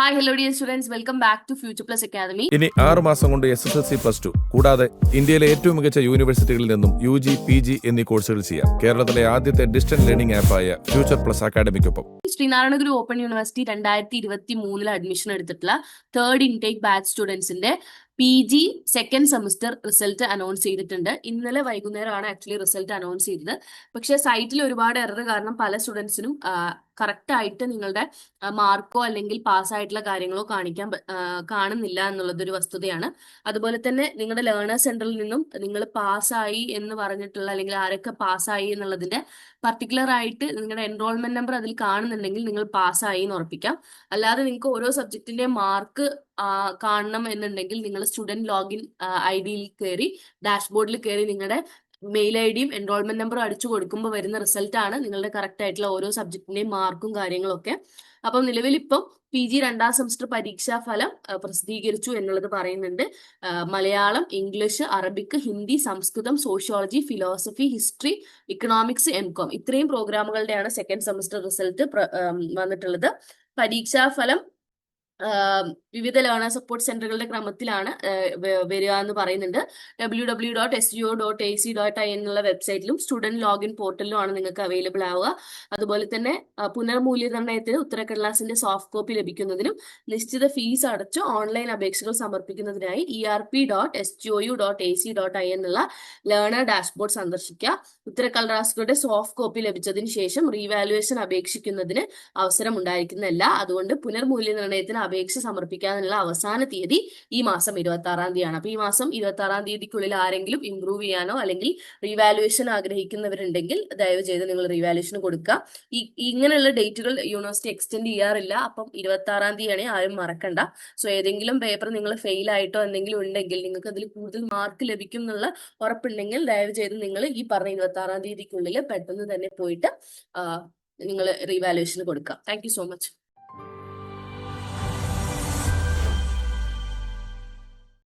Hi hello dear students welcome back to future plus academy ഇനി ആറ് മാസം കൊണ്ട് S S L C plus two കൂടാതെ ഇന്ത്യയിലെ ഏറ്റവും മികച്ച യൂണിവേഴ്സിറ്റികളിൽ നിന്നും യു ജി പി ജി എന്നീ കോഴ്സുകൾ ചെയ്യാം. കേരളത്തിലെ ആദ്യത്തെ ഡിസ്റ്റന്റ് ലേണിംഗ് ആപ്പായ ഫ്യൂച്ചർ പ്ലസ് അക്കാദമിക്കൊപ്പം ശ്രീനാരായണ ഗുരു ഓപ്പൺ യൂണിവേഴ്സിറ്റി രണ്ടായിരത്തി ഇരുപത്തി മൂന്നിൽ അഡ്മിഷൻ എടുത്തിട്ടുള്ള third intake batch സ്റ്റുഡൻസിന്റെ P G second semester result announce ചെയ്തിട്ടുണ്ട്. ഇന്നലെ വൈകുന്നേരമാണ് ആക്ച്വലി റിസൾട്ട് അനൗൺസ് ചെയ്തത്. പക്ഷേ സൈറ്റിൽ ഒരുപാട് എറർ കാരണം പല സ്റ്റുഡൻസിനും കറക്റ്റ് ആയിട്ട് നിങ്ങളുടെ മാർക്കോ അല്ലെങ്കിൽ പാസ് ആയിട്ടുള്ള കാര്യങ്ങളോ കാണിക്കാൻ കാണുന്നില്ല എന്നുള്ളത് ഒരു വസ്തുതയാണ്. അതുപോലെ തന്നെ നിങ്ങളുടെ ലേണേഴ്സ് സെന്ററിൽ നിന്നും നിങ്ങൾ പാസ്സായി എന്ന് പറഞ്ഞിട്ടുള്ള അല്ലെങ്കിൽ ആരൊക്കെ പാസ്സായി എന്നുള്ളതിന്റെ പർട്ടിക്കുലർ ആയിട്ട് നിങ്ങളുടെ എൻറോൾമെന്റ് നമ്പർ അതിൽ കാണുന്നുണ്ടെങ്കിൽ നിങ്ങൾ പാസ്സായി എന്ന് ഉറപ്പിക്കാം. അല്ലാതെ നിങ്ങൾക്ക് ഓരോ സബ്ജക്റ്റിന്റെ മാർക്ക് കാണണം എന്നുണ്ടെങ്കിൽ നിങ്ങൾ സ്റ്റുഡന്റ് ലോഗിൻ ഐ ഡിയിൽ കയറി ഡാഷ്ബോർഡിൽ കയറി നിങ്ങളുടെ മെയിൽ ഐ ഡിയും എൻറോൾമെന്റ് നമ്പറും അടിച്ചു കൊടുക്കുമ്പോൾ വരുന്ന റിസൾട്ട് ആണ് നിങ്ങളുടെ കറക്റ്റ് ആയിട്ടുള്ള ഓരോ സബ്ജക്റ്റിന്റെയും മാർക്കും കാര്യങ്ങളൊക്കെ. അപ്പം നിലവിൽ ഇപ്പം പി ജി രണ്ടാം സെമസ്റ്റർ പരീക്ഷാ ഫലം പ്രസിദ്ധീകരിച്ചു എന്നുള്ളത് പറയുന്നുണ്ട്. Malayalam English Arabic Hindi Samskritam sociology philosophy history economics M com ഇത്രയും പ്രോഗ്രാമുകളുടെയാണ് സെക്കൻഡ് സെമസ്റ്റർ റിസൾട്ട് വന്നിട്ടുള്ളത്. പരീക്ഷാ ഫലം വിവിധ ലേണർ സപ്പോർട്ട് സെന്ററുകളുടെ ക്രമത്തിലാണ് വരിക എന്ന് പറയുന്നുണ്ട്. W W dot S G O dot A C dot I എന്നുള്ള വെബ്സൈറ്റിലും സ്റ്റുഡന്റ് ലോഗിൻ പോർട്ടലിലും ആണ് നിങ്ങൾക്ക് അവൈലബിൾ ആവുക. അതുപോലെ തന്നെ പുനർമൂല്യനിർണയത്തിന് ഉത്തരക്കടലാസിന്റെ സോഫ്റ്റ് കോപ്പി ലഭിക്കുന്നതിനും നിശ്ചിത ഫീസ് അടച്ച് ഓൺലൈൻ അപേക്ഷകൾ സമർപ്പിക്കുന്നതിനായി E R P dot S G O U dot A C dot I എന്നുള്ള ലേണർ ഡാഷ്ബോർഡ് സന്ദർശിക്കുക. ഉത്തരക്കടലാസുകളുടെ സോഫ്റ്റ് കോപ്പി ലഭിച്ചതിന് ശേഷം റീവാലുവേഷൻ അപേക്ഷിക്കുന്നതിന് അവസരം ഉണ്ടായിരിക്കുന്നതല്ല അതുകൊണ്ട് പുനർമൂല്യനിർണയത്തിന് അപേക്ഷ സമർപ്പിക്കാനുള്ള അവസാന തീയതി ഈ മാസം ഇരുപത്തി ആറാം തീയതിയാണ്. അപ്പൊ ഈ മാസം ഇരുപത്തി ആറാം തീയതിക്കുള്ളിൽ ആരെങ്കിലും ഇംപ്രൂവ് ചെയ്യാനോ അല്ലെങ്കിൽ റീവാലുവേഷൻ ആഗ്രഹിക്കുന്നവരുണ്ടെങ്കിൽ ദയവ് ചെയ്ത് നിങ്ങൾ റീവാലുവേഷൻ കൊടുക്കുക. ഈ ഇങ്ങനെയുള്ള ഡേറ്റുകൾ യൂണിവേഴ്സിറ്റി എക്സ്റ്റെൻഡ് ചെയ്യാറില്ല. അപ്പം ഇരുപത്തി ആറാം തീയതിയാണ് ആരും മറക്കണ്ട. സോ ഏതെങ്കിലും പേപ്പർ നിങ്ങൾ ഫെയിൽ ആയിട്ടോ എന്തെങ്കിലും ഉണ്ടെങ്കിൽ നിങ്ങൾക്ക് അതിൽ കൂടുതൽ മാർക്ക് ലഭിക്കും എന്നുള്ള ഉറപ്പുണ്ടെങ്കിൽ ദയവ് ചെയ്ത് നിങ്ങൾ ഈ പറഞ്ഞ ഇരുപത്തി ആറാം തീയതിക്കുള്ളിൽ പെട്ടെന്ന് തന്നെ പോയിട്ട് നിങ്ങൾ റീവാലുവേഷൻ കൊടുക്കുക. Thank so much